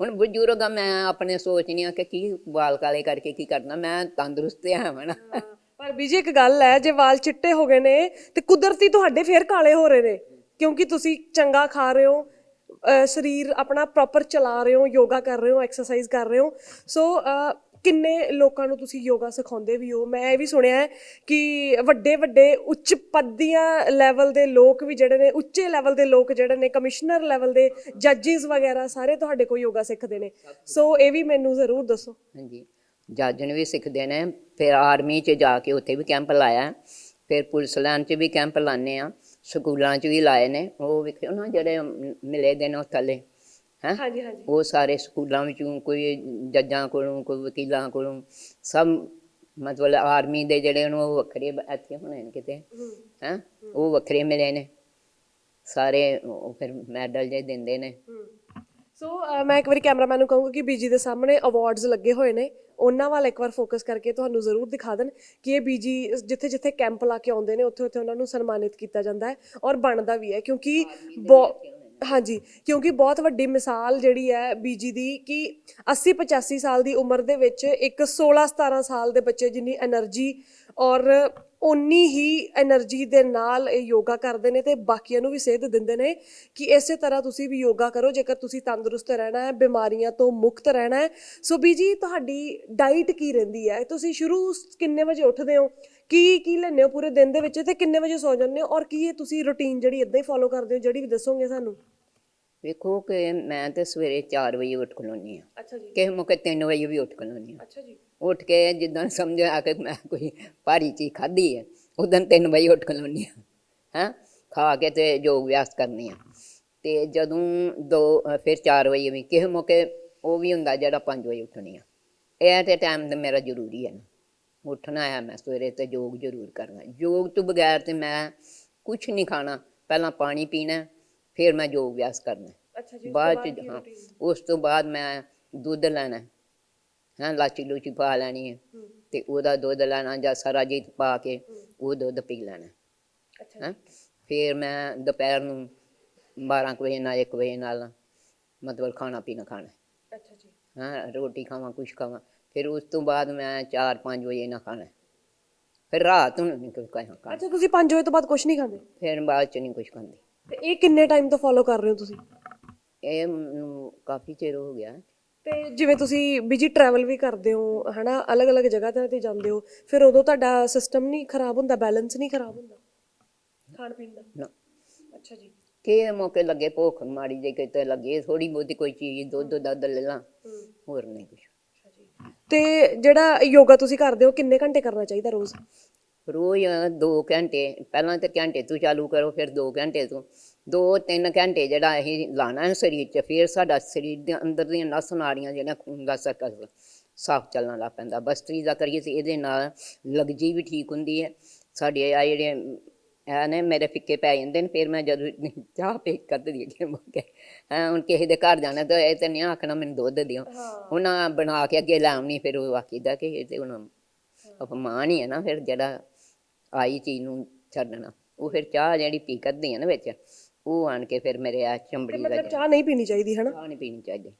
ਹੁਣ ਬਜ਼ੁਰਗ ਆ ਮੈਂ ਆਪਣੇ ਸੋਚਨੀ ਆ ਕਿ ਕੀ ਵਾਲ ਕਾਲੇ ਕਰਕੇ ਕੀ ਕਰਨਾ ਮੈਂ ਤੰਦਰੁਸਤ ਆ ਨਾ। ਪਰ ਬੀਜੀ ਇੱਕ ਗੱਲ ਹੈ ਜੇ ਵਾਲ ਚਿੱਟੇ ਹੋ ਗਏ ਨੇ ਤੇ ਕੁਦਰਤੀ ਤੁਹਾਡੇ ਫੇਰ ਕਾਲੇ ਹੋ ਰਹੇ ਨੇ ਕਿਉਂਕਿ ਤੁਸੀਂ ਚੰਗਾ ਖਾ ਰਹੇ ਹੋ ਅਹ ਸਰੀਰ ਆਪਣਾ ਪ੍ਰੋਪਰ ਚਲਾ ਰਹੇ ਹੋ ਯੋਗਾ ਕਰ ਰਹੇ ਹੋ ਐਕਸਰਸਾਈਜ਼ ਕਰ ਰਹੇ ਹੋ। ਸੋ ਕਿੰਨੇ ਲੋਕਾਂ ਨੂੰ ਤੁਸੀਂ ਯੋਗਾ ਸਿਖਾਉਂਦੇ ਵੀ ਹੋ? ਮੈਂ ਇਹ ਵੀ ਸੁਣਿਆ ਹੈ ਕਿ ਵੱਡੇ ਵੱਡੇ, ਉੱਚ ਪੱਦੀਆਂ ਲੈਵਲ ਦੇ ਲੋਕ ਵੀ ਜਿਹੜੇ ਨੇ, ਉੱਚੇ ਲੈਵਲ ਦੇ ਲੋਕ ਜਿਹੜੇ ਨੇ ਕਮਿਸ਼ਨਰ ਲੈਵਲ ਦੇ ਜੱਜਿਸ ਵਗੈਰਾ ਸਾਰੇ ਤੁਹਾਡੇ ਕੋਲ ਯੋਗਾ ਸਿੱਖਦੇ ਨੇ। ਸੋ ਇਹ ਵੀ ਮੈਨੂੰ ਜ਼ਰੂਰ ਦੱਸੋ। ਹਾਂਜੀ। ਜੱਜ ਵੀ ਸਿੱਖਦੇ ਨੇ, ਫਿਰ ਆਰਮੀ 'ਚ ਜਾ ਕੇ ਉੱਥੇ ਵੀ ਕੈਂਪ ਲਾਇਆ। ਫਿਰ ਪੁਲਿਸ ਲਾਈਨ 'ਚ ਵੀ ਕੈਂਪ ਲਾਣੇ ਆ ਸਕੂਲਾਂ 'ਚ ਵੀ ਲਾਏ ਨੇ। ਉਹ ਵੇਖਿਓ ਨਾ ਜਿਹੜੇ ਮਿਲੇ ਦੇ ਨੇ ਉਹ ਥੱਲੇ। ਹੈਂ? ਹਾਂਜੀ ਹਾਂਜੀ। ਉਹ ਸਾਰੇ ਸਕੂਲਾਂ ਵਿੱਚੋਂ ਕੋਈ ਜੱਜਾਂ ਕੋਲੋਂ ਕੋਈ ਵਕੀਲਾਂ ਕੋਲੋਂ ਸਭ ਮਤਲਬ ਆਰਮੀ ਦੇ ਜਿਹੜੇ ਨੇ ਉਹ ਵੱਖਰੇ ਇੱਥੇ ਹੋਣੇ ਨੇ ਕਿਤੇ। ਹੈਂ। ਉਹ ਵੱਖਰੇ ਮਿਲੇ ਨੇ। ਸਾਰੇ ਉਹ ਫਿਰ ਮੈਡਲ ਜੇ ਦਿੰਦੇ ਨੇ। ਸੋ ਮੈਂ ਇੱਕ ਵਾਰੀ ਕੈਮਰਾਮੈਨ ਨੂੰ ਕਹੂੰਗਾ ਕਿ ਬੀਜੀ ਦੇ ਸਾਹਮਣੇ ਅਵਾਰਡਸ ਲੱਗੇ ਹੋਏ ਨੇ। ਉਹਨਾਂ ਵੱਲ ਇੱਕ ਵਾਰ ਫੋਕਸ ਕਰਕੇ ਤੁਹਾਨੂੰ ਜ਼ਰੂਰ ਦਿਖਾ ਦੇਣ ਕਿ ਇਹ ਬੀਜੀ ਜਿੱਥੇ ਜਿੱਥੇ ਕੈਂਪ ਲਾ ਕੇ ਆਉਂਦੇ ਨੇ ਉੱਥੇ ਉੱਥੇ ਉਹਨਾਂ ਨੂੰ ਸਨਮਾਨਿਤ ਕੀਤਾ ਜਾਂਦਾ ਹੈ ਔਰ ਬਣਦਾ ਵੀ ਹੈ ਕਿਉਂਕਿ ਹਾਂਜੀ, ਕਿਉਂਕਿ ਬਹੁਤ ਵੱਡੀ ਮਿਸਾਲ ਜਿਹੜੀ ਹੈ ਬੀਜੀ ਦੀ ਕਿ 80 85 ਸਾਲ ਦੀ ਉਮਰ ਦੇ ਵਿੱਚ ਇੱਕ 16 17 ਸਾਲ ਦੇ ਬੱਚੇ ਜਿੰਨੀ એનર્ਜੀ ਔਰ ਉਨੀ ਹੀ એનર્ਜੀ ਦੇ ਨਾਲ ਇਹ ਯੋਗਾ ਕਰਦੇ ਨੇ ਤੇ ਬਾਕੀਆਂ ਨੂੰ ਵੀ ਸੇਧ ਦਿੰਦੇ ਨੇ ਕਿ ਇਸੇ ਤਰ੍ਹਾਂ ਤੁਸੀਂ ਵੀ ਯੋਗਾ ਕਰੋ, ਜੇਕਰ ਤੁਸੀਂ ਤੰਦਰੁਸਤ ਰਹਿਣਾ ਹੈ, ਬਿਮਾਰੀਆਂ ਤੋਂ ਮੁਕਤ ਰਹਿਣਾ ਹੈ। ਸੋ ਬੀਜੀ, ਤੁਹਾਡੀ ਡਾਈਟ ਕੀ ਰਹਿੰਦੀ ਹੈ? ਤੁਸੀਂ ਸ਼ੁਰੂ ਕਿੰਨੇ ਵਜੇ ਉੱਠਦੇ ਹੋ? ਕੀ ਕੀ ਲੈਂਦੇ ਹੋ ਪੂਰੇ ਦਿਨ ਦੇ ਵਿੱਚ ਤੇ ਕਿੰਨੇ ਵਜੇ ਸੌ ਜਾਂਦੇ ਹੋ? ਔਰ ਕੀ ਇਹ ਤੁਸੀਂ ਰੁਟੀਨ ਜਿਹੜੀ ਇਦਾਂ ਹੀ ਫੋਲੋ ਕਰਦੇ ਹੋ, ਜਿਹੜੀ ਵੀ ਦੱਸੋਗੇ ਸਾਨੂੰ? ਵੇਖੋ ਕਿ ਮੈਂ ਤੇ ਸਵੇਰੇ 4 ਵਜੇ ਉੱਠ ਖਲੋਨੀ ਆ। ਅੱਛਾ ਜੀ। ਕਿਸੇ ਮੌਕੇ 3 ਵਜੇ ਵੀ ਉੱਠ ਖਲੋਨੀ ਆ। ਅੱਛਾ ਜੀ। ਉੱਠ ਕੇ ਜਿੱਦਾਂ ਸਮਝ ਆ ਕਿ ਮੈਂ ਕੋਈ ਭਾਰੀ ਚੀਜ਼ ਖਾਧੀ ਹੈ ਉਦੋਂ 3 ਵਜੇ ਉੱਠ ਖਲੋਨੀ ਆ ਹੈਂ? ਖਾ ਕੇ ਤੇ ਯੋਗ ਅਭਿਆਸ ਕਰਨੀ ਆ। ਤੇ ਜਦੋਂ ਦੋ ਫਿਰ 4 ਵਜੇ ਵੀ ਕਿਸੇ ਮੌਕੇ ਉਹ ਵੀ ਹੁੰਦਾ ਜਿਹੜਾ 5 ਵਜੇ ਉੱਠਣੀ ਆ। ਇਹ ਤੇ ਟਾਈਮ ਤੇ ਮੇਰਾ ਜ਼ਰੂਰੀ ਹੈ ਨਾ। ਉੱਠਣਾ ਹੈ ਮੈਂ ਸਵੇਰੇ ਤੇ ਯੋਗ ਜ਼ਰੂਰ ਕਰਨਾ। ਯੋਗ ਤੋਂ ਬਗੈਰ ਤੇ ਮੈਂ ਕੁਝ ਨਹੀਂ ਖਾਣਾ। ਪਹਿਲਾਂ ਪਾਣੀ ਪੀਣਾ ਫਿਰ ਮੈਂ ਯੋਗ ਅਭਿਆਸ ਕਰਨਾ। ਅੱਛਾ ਜੀ ਬਾਅਦ ਚ ਹਾਂ ਉਸ ਤੋਂ ਬਾਅਦ ਮੈਂ ਦੁੱਧ ਲੈਣਾ। ਹਾਂ ਲਾਚੀ ਲੂਚੀ ਪਾ ਲੈਣੀ ਹੈ। ਤੇ ਉਹਦਾ ਦੁੱਧ ਲੈਣਾ ਜਾਂ ਸਾਰਾ ਜੀਤ ਪਾ ਕੇ ਉਹ ਦੁੱਧ ਪੀ ਲੈਣਾ। ਅੱਛਾ ਫਿਰ ਮੈਂ ਦੁਪਹਿਰ ਨੂੰ 12 ਕੁ ਵਜੇ ਨਾਲ 1 ਵਜੇ ਨਾਲ ਮਤਲਬ ਖਾਣਾ ਪੀਣਾ ਖਾਣਾ। ਅੱਛਾ ਜੀ। ਹਾਂ ਰੋਟੀ ਖਾਵਾਂ ਕੁਛ ਖਾਵਾਂ। ਫਿਰ ਉਸ ਤੋਂ ਬਾਅਦ ਮੈਂ 4-5 ਵਜੇ ਨਾ ਖਾਣਾ। ਫਿਰ ਰਾਤ ਨੂੰ ਨਹੀਂ ਕੁਛ ਖਾਣਾ। ਅੱਛਾ ਤੁਸੀਂ 5 ਵਜੇ ਤੋਂ ਬਾਅਦ ਕੁਝ ਨਹੀਂ ਖਾਂਦੇ? ਫਿਰ ਬਾਅਦ ਚ ਨਹੀਂ ਕੁਛ ਖਾਂਦੀ। ਤੇ ਇਹ ਕਿੰਨੇ ਟਾਈਮ ਤੋਂ ਫੋਲੋ ਕਰ ਰਹੇ ਹੋ ਤੁਸੀਂ? ਇਹ ਮੈਨੂੰ ਕਾਫੀ ਚਿਰ ਹੋ ਗਿਆ। ਤੇ ਜਿਵੇਂ ਤੁਸੀਂ ਬਿਜ਼ੀ ਟਰੈਵਲ ਵੀ ਕਰਦੇ ਹੋ ਹਨਾ ਅਲੱਗ-ਅਲੱਗ ਜਗ੍ਹਾ ਤੇ ਜਾਂਦੇ ਹੋ ਫਿਰ ਉਦੋਂ ਤੁਹਾਡਾ ਸਿਸਟਮ ਨਹੀਂ ਖਰਾਬ ਹੁੰਦਾ ਬੈਲੈਂਸ ਨਹੀਂ ਖਰਾਬ ਹੁੰਦਾ? ਖਾਣ ਪੀਣ ਦਾ? ਨਾ। ਅੱਛਾ ਜੀ। ਕਿ ਮੌਕੇ ਲੱਗੇ ਭੁੱਖ ਮਾੜੀ ਜੇ ਕਿਤੇ ਲੱਗੇ ਥੋੜੀ ਬਹੁਤੀ ਕੋਈ ਚੀਜ਼ ਦੁੱਧ ਦੱਧ ਲੈ ਲਾਂ ਹੋਰ ਨਹੀਂ ਕੁਛ। ਤੇ ਜਿਹੜਾ ਯੋਗਾ ਤੁਸੀਂ ਕਰਦੇ ਹੋ ਕਿੰਨੇ ਘੰਟੇ ਕਰਨਾ ਚਾਹੀਦਾ ਰੋਜ਼? ਰੋਜ਼ 2 ਘੰਟੇ ਪਹਿਲਾਂ ਤੇ ਘੰਟੇ ਤੋਂ ਚਾਲੂ ਕਰੋ ਫਿਰ 2 ਘੰਟੇ ਤੋਂ। 2-3 ਘੰਟੇ ਜਿਹੜਾ ਇਹ ਲਾਣਾ ਹੈ ਸਰੀਰ 'ਚ ਫਿਰ ਸਾਡਾ ਸਰੀਰ ਦੇ ਅੰਦਰ ਦੀਆਂ ਨਸ ਨਾੜੀਆਂ ਜਿਹੜੀਆਂ ਖੂਨ ਦਾ ਸਰਕਲ ਸਾਫ਼ ਚੱਲਣ ਲੱਗ ਪੈਂਦਾ। ਬਸਤਰੀ ਦਾ ਕਰੀਏ ਤੇ ਇਹਦੇ ਨਾਲ ਲਗਜੀ ਵੀ ਠੀਕ ਹੁੰਦੀ ਹੈ। ਸਾਡੇ ਆ ਜਿਹੜੇ ਇਹ ਨੇ ਮੇਰੇ ਫਿੱਕੇ ਪੈ ਜਾਂਦੇ ਨੇ ਫਿਰ ਮੈਂ ਜਦੋਂ ਚਾਹ ਪੀ ਕਰਦੀ ਅੱਗੇ ਮੁੱਕੇ ਹਾਂ ਹੁਣ ਕਿਸੇ ਦੇ ਘਰ ਜਾਣਾ ਤਾਂ ਇਹ ਤੇ ਨਹੀਂ ਆਖਣਾ ਮੈਨੂੰ ਦੁੱਧ ਦਿਓ। ਉਹਨਾਂ ਬਣਾ ਕੇ ਅੱਗੇ ਲਾਉਣੀ ਫਿਰ ਉਹ ਆਖੀਦਾ ਕਿ ਇਹ ਤੇ ਹੁਣ ਅਪਮਾਨ ਹੀ ਹੈ ਨਾ ਫਿਰ ਜਿਹੜਾ ਆਈ ਚੀਜ਼ ਨੂੰ ਛੱਡਣਾ। ਉਹ ਫਿਰ ਚਾਹ ਜਿਹੜੀ ਪੀ ਕਰਦੀ ਹੈ ਨਾ ਵਿੱਚ ਉਹ ਆਣ ਕੇ ਫਿਰ ਮੇਰੇ ਆ ਚੰਬੜੀ ਦਾ ਮਤਲਬ ਚਾਹ ਨਹੀਂ ਪੀਣੀ ਚਾਹੀਦੀ ਹੈ ਨਾ ਚਾਹ ਨਹੀਂ ਪੀਣੀ ਚਾਹੀਦੀ।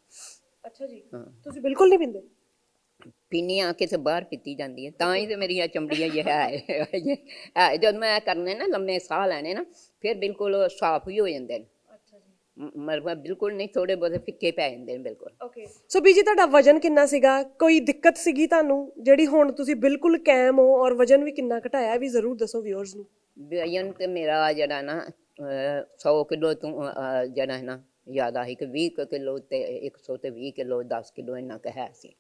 ਅੱਛਾ ਜੀ। ਹਾਂ। ਤੁਸੀਂ ਬਿਲਕੁਲ ਨਹੀਂ ਪੀਂਦੇ? ਪੀਣੀ ਆ ਕੇ ਤੇ ਬਾਹਰ ਪੀਤੀ ਜਾਂਦੀ ਹੈ ਤਾਂ ਹੀ ਤੇ ਮੇਰੀ ਆ ਚਮੜੀਆਂ ਇਹ ਹੈ ਇਹ ਹੈ ਜਦ ਮੈਂ ਕਰਨੇ ਨਾ ਲੰਮੇ ਸਾਹ ਲੈਣੇ ਨਾ ਫਿਰ ਬਿਲਕੁਲ ਸਾਫ਼ ਹੀ ਹੋ ਜਾਂਦੇ ਨੇ। ਮਰਵਾ ਬਿਲਕੁਲ ਨਹੀਂ ਥੋੜੇ ਬਹੁਤੇ ਫਿੱਕੇ ਪੈ ਜਾਂਦੇ ਨੇ ਬਿਲਕੁਲ। ਓਕੇ ਸੋ ਬੀਜੀ ਤੁਹਾਡਾ ਵਜਨ ਕਿੰਨਾ ਸੀਗਾ? ਕੋਈ ਦਿੱਕਤ ਸੀਗੀ ਤੁਹਾਨੂੰ? ਜਿਹੜੀ ਹੁਣ ਤੁਸੀਂ ਬਿਲਕੁਲ ਕਾਇਮ ਹੋ ਔਰ ਵਜਨ ਵੀ ਕਿੰਨਾ ਘਟਾਇਆ ਇਹ ਵੀ ਜ਼ਰੂਰ ਦੱਸੋ ਵਿਊਅਰਸ ਨੂੰ। ਵਜਨ ਤੇ ਮੇਰਾ ਜਿਹੜਾ ਨਾ 100 ਕਿਲੋ ਤੋਂ ਅਹ, ਜਿਹੜਾ ਹੈ ਨਾ ਜ਼ਿਆਦਾ ਹੈ ਕਿ 20 ਕਿਲੋ ਤੇ 100 ਤੇ 20 ਕਿਲੋ 10 ਕਿਲੋ ਇੰਨਾ ਕੁ ਹੈ ਸੀ।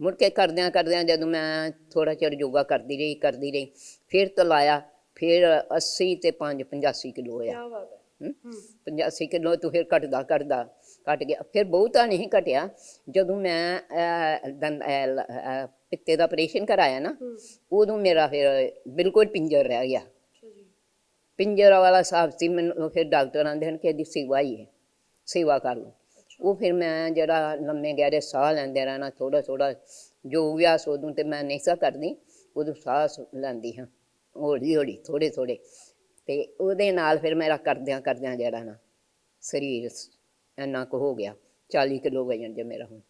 ਮੁੜ ਕੇ ਕਰਦਿਆਂ ਕਰਦਿਆਂ ਜਦੋਂ ਮੈਂ ਥੋੜਾ ਚਿਰ ਯੋਗਾ ਕਰਦੀ ਰਹੀ ਕਰਦੀ ਰਹੀ ਫਿਰ ਤਲਾਇਆ ਫਿਰ 80 ਤੇ 5 85 ਕਿਲੋ ਹੋਇਆ। ਕੀ ਬਾਤ ਹੈ? 85 ਕਿਲੋ ਤੋਂ ਫਿਰ ਘਟਦਾ ਘਟਦਾ ਘਟ ਗਿਆ। ਫਿਰ ਬਹੁਤਾ ਨਹੀਂ ਘਟਿਆ। ਜਦੋਂ ਮੈਂ ਪਿੱਤੇ ਦਾ ਆਪਰੇਸ਼ਨ ਕਰਾਇਆ ਨਾ ਉਦੋਂ ਮੇਰਾ ਫਿਰ ਬਿਲਕੁਲ ਪਿੰਜਰ ਰਹਿ ਗਿਆ। ਪਿੰਜਰਾ ਵਾਲਾ ਹਿਸਾਬ ਸੀ ਮੈਨੂੰ ਫਿਰ ਡਾਕਟਰ ਆਂਦੇ ਹਨ ਕਿ ਇਹਦੀ ਸੇਵਾ ਹੀ ਹੈ ਸੇਵਾ ਕਰ ਲਓ। ਉਹ ਫਿਰ ਮੈਂ ਜਿਹੜਾ ਲੰਮੇ ਗਹਿਰੇ ਸਾਹ ਲੈਂਦੇ ਰਹਿਣਾ ਥੋੜਾ ਥੋੜਾ ਜੋ ਅਭਿਆਸ ਉਦੋਂ ਤੇ ਮੈਂ ਨਹੀਂ ਸਾ ਕਰਦੀ ਉਦੋਂ ਸਾਹ ਲੈਂਦੀ ਹਾਂ। ਹੌਲੀ ਹੌਲੀ ਥੋੜੇ ਥੋੜੇ ਤੇ ਉਹਦੇ ਨਾਲ ਫਿਰ ਮੇਰਾ ਕਰਦਿਆਂ ਕਰਦਿਆਂ ਜਿਹੜਾ ਨਾ ਸਰੀਰ ਇੰਨਾ ਕੁ ਹੋ ਗਿਆ 40 ਕਿਲੋ ਵਜਨ ਜੇ ਮੇਰਾ ਹੁਣ।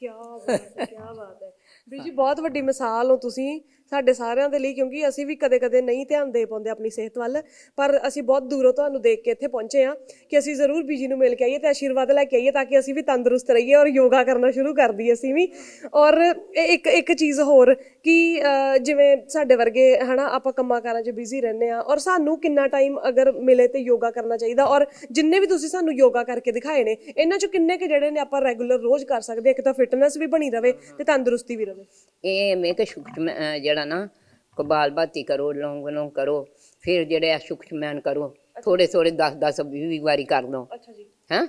ਕੀ ਬਾਤ ਹੈ ਕੀ ਬਾਤ ਹੈ। ਵੀਰ ਜੀ ਬਹੁਤ ਵੱਡੀ ਮਿਸਾਲ ਹੋ ਤੁਸੀਂ ਸਾਡੇ ਸਾਰਿਆਂ ਦੇ ਲਈ, ਕਿਉਂਕਿ ਅਸੀਂ ਵੀ ਕਦੇ-ਕਦੇ ਨਹੀਂ ਧਿਆਨ ਦੇ ਪਾਉਂਦੇ ਆਪਣੀ ਸਿਹਤ ਵੱਲ, ਪਰ ਅਸੀਂ ਬਹੁਤ ਦੂਰੋਂ ਤੁਹਾਨੂੰ ਦੇਖ ਕੇ ਇੱਥੇ ਪਹੁੰਚੇ ਆ ਕਿ ਅਸੀਂ ਜ਼ਰੂਰ ਬੀਜੀ ਨੂੰ ਮਿਲ ਕੇ ਆਈਏ ਤੇ ਆਸ਼ੀਰਵਾਦ ਲੈ ਕੇ ਆਈਏ ਤਾਂ ਕਿ ਅਸੀਂ ਵੀ ਤੰਦਰੁਸਤ ਰਹੀਏ ਔਰ ਯੋਗਾ ਕਰਨਾ ਸ਼ੁਰੂ ਕਰ ਦਈਏ ਅਸੀਂ ਵੀ। ਔਰ ਇਹ ਇੱਕ ਇੱਕ ਚੀਜ਼ ਹੋਰ ਕਿ ਜਿਵੇਂ ਸਾਡੇ ਵਰਗੇ, ਹਨਾ, ਆਪਾਂ ਕੰਮਾਂ ਕਾਰਾਂ 'ਚ ਬਿਜ਼ੀ ਰਹਿੰਦੇ ਆ ਔਰ ਸਾਨੂੰ ਕਿੰਨਾ ਟਾਈਮ ਅਗਰ ਮਿਲੇ ਤੇ ਯੋਗਾ ਕਰਨਾ ਚਾਹੀਦਾ ਔਰ ਜਿੰਨੇ ਵੀ ਤੁਸੀਂ ਸਾਨੂੰ ਯੋਗਾ ਕਰਕੇ ਦਿਖਾਏ ਨੇ, ਇਹਨਾਂ 'ਚ ਕਿੰਨੇ ਕੁ ਜਿਹੜੇ ਨੇ ਆਪਾਂ ਰੈਗੂਲਰ ਰੋਜ਼ ਕਰ ਸਕਦੇ ਇੱਕ ਤਾਂ ਫਿਟਨੈਸ ਵੀ ਬਣੀ ਰਵੇ ਤੇ ਤੰਦਰੁਸਤੀ ਵੀ ਰਵੇ। ਇਹ ਮੈਂ ਕਿ ਸੂਖਮ ਅਹ ਜਿਹੜਾ ਨਾ ਕਬਾਲ ਬਾਤੀ ਕਰੋ ਲੌਂਗ ਲੌਂਗ ਕਰੋ ਫਿਰ ਜਿਹੜੇ ਆ ਸੂਖਮੈਨ ਕਰੋ ਥੋੜੇ ਥੋੜੇ 10 10 20 20 ਵਾਰੀ ਕਰ ਲਓ। ਅੱਛਾ ਜੀ। ਹੈਂ?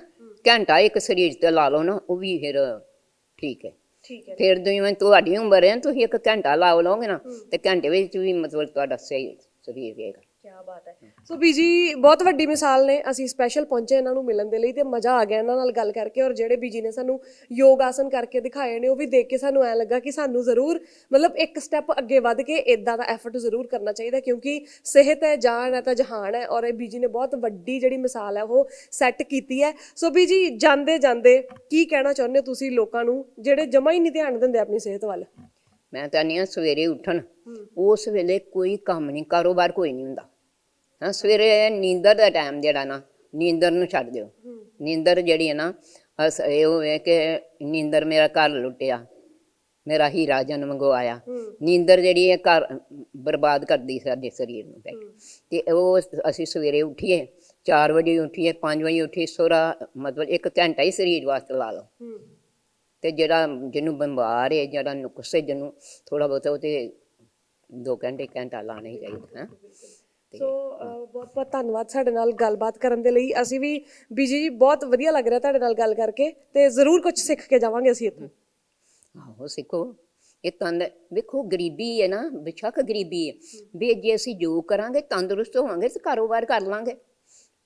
ਘੰਟਾ ਇੱਕ ਸਰੀਰ ਤੇ ਲਾ ਲਓ ਨਾ ਉਹ ਵੀ ਫਿਰ ਠੀਕ ਹੈ। ਠੀਕ ਹੈ ਫਿਰ ਜਿਵੇਂ ਤੁਹਾਡੀ ਉਮਰ ਹੈ ਤੁਸੀਂ ਇੱਕ ਘੰਟਾ ਲਾ ਲਓਗੇ ਨਾ ਤੇ ਘੰਟੇ ਵਿੱਚ ਵੀ ਮਤਲਬ ਤੁਹਾਡਾ ਸਹੀ ਸਰੀਰ ਰਹੇਗਾ। ਕੀ ਬਾਤ ਹੈ। ਸੋ ਬੀਜੀ ਬਹੁਤ ਵੱਡੀ ਮਿਸਾਲ ਨੇ ਅਸੀਂ ਸਪੈਸ਼ਲ ਪਹੁੰਚੇ ਇਹਨਾਂ ਨੂੰ ਮਿਲਣ ਦੇ ਲਈ ਤੇ ਮਜ਼ਾ ਆ ਗਿਆ ਇਹਨਾਂ ਨਾਲ ਗੱਲ ਕਰਕੇ ਔਰ ਜਿਹੜੇ ਬੀਜੀ ਨੇ ਸਾਨੂੰ ਯੋਗ ਆਸਨ ਕਰਕੇ ਦਿਖਾਏ ਨੇ ਉਹ ਵੀ ਦੇਖ ਕੇ ਸਾਨੂੰ ਐ ਲੱਗਾ ਕਿ ਸਾਨੂੰ ਜ਼ਰੂਰ ਮਤਲਬ ਇੱਕ ਸਟੈਪ ਅੱਗੇ ਵੱਧ ਕੇ ਇਦਾਂ ਦਾ ਐਫਰਟ ਜ਼ਰੂਰ ਕਰਨਾ ਚਾਹੀਦਾ ਕਿਉਂਕਿ ਸਿਹਤ ਹੈ ਜਾਨ ਹੈ ਤਾਂ ਜਹਾਨ ਹੈ ਔਰ ਇਹ ਬੀਜੀ ਨੇ ਬਹੁਤ ਵੱਡੀ ਜਿਹੜੀ ਮਿਸਾਲ ਹੈ ਉਹ ਸੈੱਟ ਕੀਤੀ ਹੈ। ਸੋ ਬੀਜੀ ਜਾਂਦੇ ਜਾਂਦੇ ਕੀ ਕਹਿਣਾ ਚਾਹੁੰਦੇ ਹੋ ਤੁਸੀਂ ਲੋਕਾਂ ਨੂੰ ਜਿਹੜੇ ਜਮਾ ਹੀ ਨਹੀਂ ਧਿਆਨ ਦਿੰਦੇ ਆਪਣੀ ਸਿਹਤ ਵੱਲ? ਮੈਂ ਤਾਂ ਨਹੀਂ ਸਵੇਰੇ ਉੱਠਣ। ਉਸ ਵੇਲੇ ਕੋਈ ਕੰਮ ਨਹੀਂ ਕਾਰੋਬਾਰ ਕੋਈ ਨਹੀਂ ਹੁੰਦਾ। ਹਾਂ ਸਵੇਰੇ ਨੀਂਦਰ ਦਾ ਟਾਈਮ ਜਿਹੜਾ ਨਾ ਨੀਂਦਰ ਨੂੰ ਛੱਡ ਦਿਓ। ਨੀਂਦਰ ਜਿਹੜੀ ਹੈ ਨਾ ਅਸ ਇਹ ਹੋਵੇ ਕਿ ਨੀਂਦਰ ਮੇਰਾ ਘਰ ਲੁੱਟਿਆ ਮੇਰਾ ਹੀਰਾ ਜਨਮ ਗਵਾਇਆ। ਨੀਂਦਰ ਜਿਹੜੀ ਹੈ ਘਰ ਬਰਬਾਦ ਕਰਦੀ ਸਾਡੇ ਸਰੀਰ ਨੂੰ ਤੇ। ਉਹ ਅਸੀਂ ਸਵੇਰੇ ਉੱਠੀਏ 4 ਵਜੇ ਉੱਠੀਏ 5 ਵਜੇ ਉੱਠੀਏ ਸੋਰਾ ਮਤਲਬ ਇੱਕ ਘੰਟਾ ਹੀ ਸਰੀਰ ਵਾਸਤੇ ਲਾ ਲਓ। ਤੇ ਜਿਹੜਾ ਜਿਹਨੂੰ ਬਿਮਾਰ ਹੈ ਜਿਹੜਾ ਨੁਕਸੇ ਜਿਹਨੂੰ ਥੋੜਾ ਬਹੁਤਾ ਉਹ ਤੇ 2 ਘੰਟੇ ਘੰਟਾ ਲਾਣਾ ਹੀ ਚਾਹੀਦਾ ਹੈ। ਸੋ ਬਹੁਤ ਬਹੁਤ ਧੰਨਵਾਦ ਸਾਡੇ ਨਾਲ ਗੱਲਬਾਤ ਕਰਨ ਦੇ ਲਈ। ਅਸੀਂ ਵੀ ਬੀਜੀ ਜੀ ਬਹੁਤ ਵਧੀਆ ਲੱਗ ਰਿਹਾ ਤੁਹਾਡੇ ਨਾਲ ਗੱਲ ਕਰਕੇ ਤੇ ਜ਼ਰੂਰ ਕੁਝ ਸਿੱਖ ਕੇ ਜਾਵਾਂਗੇ ਅਸੀਂ ਇੱਥੋਂ। ਆਹੋ ਸਿੱਖੋ। ਇਹ ਤੰਦ ਵੇਖੋ ਗਰੀਬੀ ਹੈ ਨਾ ਬਿਸ਼ੱਕ ਗਰੀਬੀ ਹੈ। ਵੀ ਜੇ ਅਸੀਂ ਜੋ ਕਰਾਂਗੇ ਤੰਦਰੁਸਤ ਹੋਵਾਂਗੇ ਤੇ ਕਾਰੋਬਾਰ ਕਰ ਲਾਂਗੇ।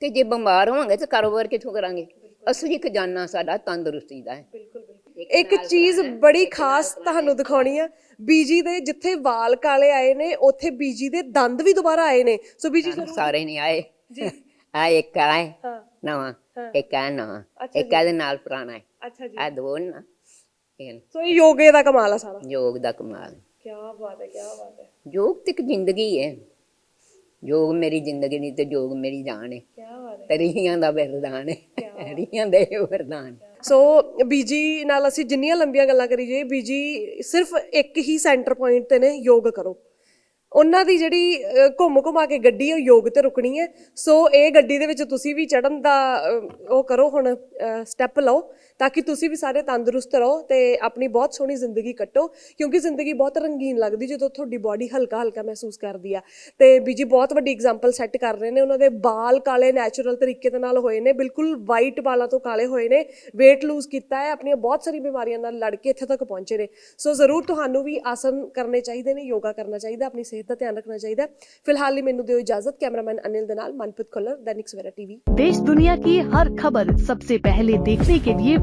ਤੇ ਜੇ ਬਿਮਾਰ ਹੋਵਾਂਗੇ ਤੇ ਕਾਰੋਬਾਰ ਕਿੱਥੋਂ ਕਰਾਂਗੇ? ਅਸਲੀ ਖਜ਼ਾਨਾ ਸਾਡਾ ਤੰਦਰੁਸਤੀ ਦਾ ਹੈ। ਬਿਲਕੁਲ ਬਿਲਕੁਲ। ਇੱਕ ਚੀਜ਼ ਬੜੀ ਖਾਸ ਤੁਹਾਨੂੰ ਦਿਖਾਉਣੀ ਆ ਬੀਜੀ ਦੇ ਜਿੱਥੇ ਵਾਲ ਕਾਲੇ ਆਏ ਨੇ ਉੱਥੇ ਬੀਜੀ ਦੇ ਦੰਦ ਵੀ ਦੁਬਾਰਾ ਆਏ ਨੇ। ਸੋ ਬੀਜੀ ਜ਼ਰੂਰ ਸਾਰੇ ਨਹੀਂ ਆਏ। ਜੀ। (laughs) ਆ ਇੱਕ ਆਏ ਹਾਂ ਨਵਾਂ। ਇੱਕ ਆ ਨਵਾਂ ਇੱਕ ਇਹਦੇ ਨਾਲ ਪੁਰਾਣਾ ਹੈ। ਅੱਛਾ ਜੀ। ਆ ਦੋ ਨਾ। ਸੋ ਇਹ ਯੋਗੇ ਦਾ ਕਮਾਲ ਆ ਸਾਰਾ। ਯੋਗ ਦਾ ਕਮਾਲ। ਕੀ ਬਾਤ ਹੈ ਕੀ ਬਾਤ ਹੈ। ਯੋਗ ਤੇ ਇੱਕ ਜ਼ਿੰਦਗੀ ਹੈ। ਯੋਗ ਮੇਰੀ ਜ਼ਿੰਦਗੀ ਨਹੀਂ ਤੇ ਯੋਗ ਮੇਰੀ ਜਾਨ ਹੈ। ਕੀ ਬਾਤ ਹੈ। ਤੇ ਰੀਹਾਂ ਦਾ ਵਰਦਾਨ ਹੈ। ਰੀਹਾਂ ਦੇ ਵਰਦਾਨ। ਸੋ ਬੀਜੀ ਨਾਲ ਅਸੀਂ ਜਿੰਨੀਆਂ ਲੰਬੀਆਂ ਗੱਲਾਂ ਕਰੀ ਜਾਈਏ ਬੀਜੀ ਸਿਰਫ ਇੱਕ ਹੀ ਸੈਂਟਰ ਪੁਆਇੰਟ ਤੇ ਨੇ, ਯੋਗ ਕਰੋ। ਉਹਨਾਂ ਦੀ ਜਿਹੜੀ ਘੁੰਮ ਘੁਮਾ ਕੇ ਗੱਡੀ ਹੈ, ਉਹ ਯੋਗ ਤੇ ਰੁਕਣੀ ਹੈ। ਸੋ ਇਹ ਗੱਡੀ ਦੇ ਵਿੱਚ ਤੁਸੀਂ ਵੀ ਚੜਨ ਦਾ ਉਹ ਕਰੋ ਹੁਣ ਸਟੈਪ ਲਓ। ਤਾਂ ਕਿ ਤੁਸੀਂ ਵੀ ਸਾਰੇ ਤੰਦਰੁਸਤ ਰਹੋ ਤੇ ਆਪਣੀ ਬਹੁਤ ਸੋਹਣੀ ਜ਼ਿੰਦਗੀ ਕੱਟੋ ਕਿਉਂਕਿ ਜ਼ਿੰਦਗੀ ਬਹੁਤ ਰੰਗੀਨ ਲੱਗਦੀ ਜਦੋਂ ਤੁਹਾਡੀ ਬਾਡੀ ਹਲਕਾ ਹਲਕਾ ਮਹਿਸੂਸ ਕਰਦੀ ਆ ਤੇ ਬੀਜੀ ਬਹੁਤ ਵੱਡੀ ਐਗਜ਼ਾਮਪਲ ਸੈੱਟ ਕਰ ਰਹੇ ਨੇ ਉਹਨਾਂ ਦੇ ਬਾਲ ਕਾਲੇ ਨੈਚੁਰਲ ਤਰੀਕੇ ਦੇ ਨਾਲ ਹੋਏ ਨੇ ਬਿਲਕੁਲ ਵਾਈਟ ਵਾਲਾਂ ਤੋਂ ਕਾਲੇ ਹੋਏ ਨੇ weight lose ਕੀਤਾ ਹੈ ਆਪਣੀਆਂ ਬਹੁਤ ਸਾਰੀ ਬਿਮਾਰੀਆਂ ਨਾਲ ਲੜ ਕੇ ਇੱਥੇ ਤੱਕ ਪਹੁੰਚੇ ਨੇ ਸੋ ਜ਼ਰੂਰ ਤੁਹਾਨੂੰ ਵੀ ਆਸਨ ਕਰਨੇ ਚਾਹੀਦੇ ਨੇ ਯੋਗਾ ਕਰਨਾ ਚਾਹੀਦਾ ਆਪਣੀ ਸਿਹਤ ਦਾ ਧਿਆਨ ਰੱਖਣਾ ਚਾਹੀਦਾ ਫਿਲਹਾਲ ਲਈ ਮੈਨੂੰ ਦਿਓ ਇਜਾਜ਼ਤ ਕੈਮਰਾਮੈਨ ਅਨਿਲ ਦੇ ਨਾਲ ਮਨਪ੍ਰੀਤ ਖੁੱਲਰ ਦੈਨਿਕ ਸਵੇਰਾ ਟੀਵੀ देश दुनिया की हर खबर सबसे पहले देखने के लिए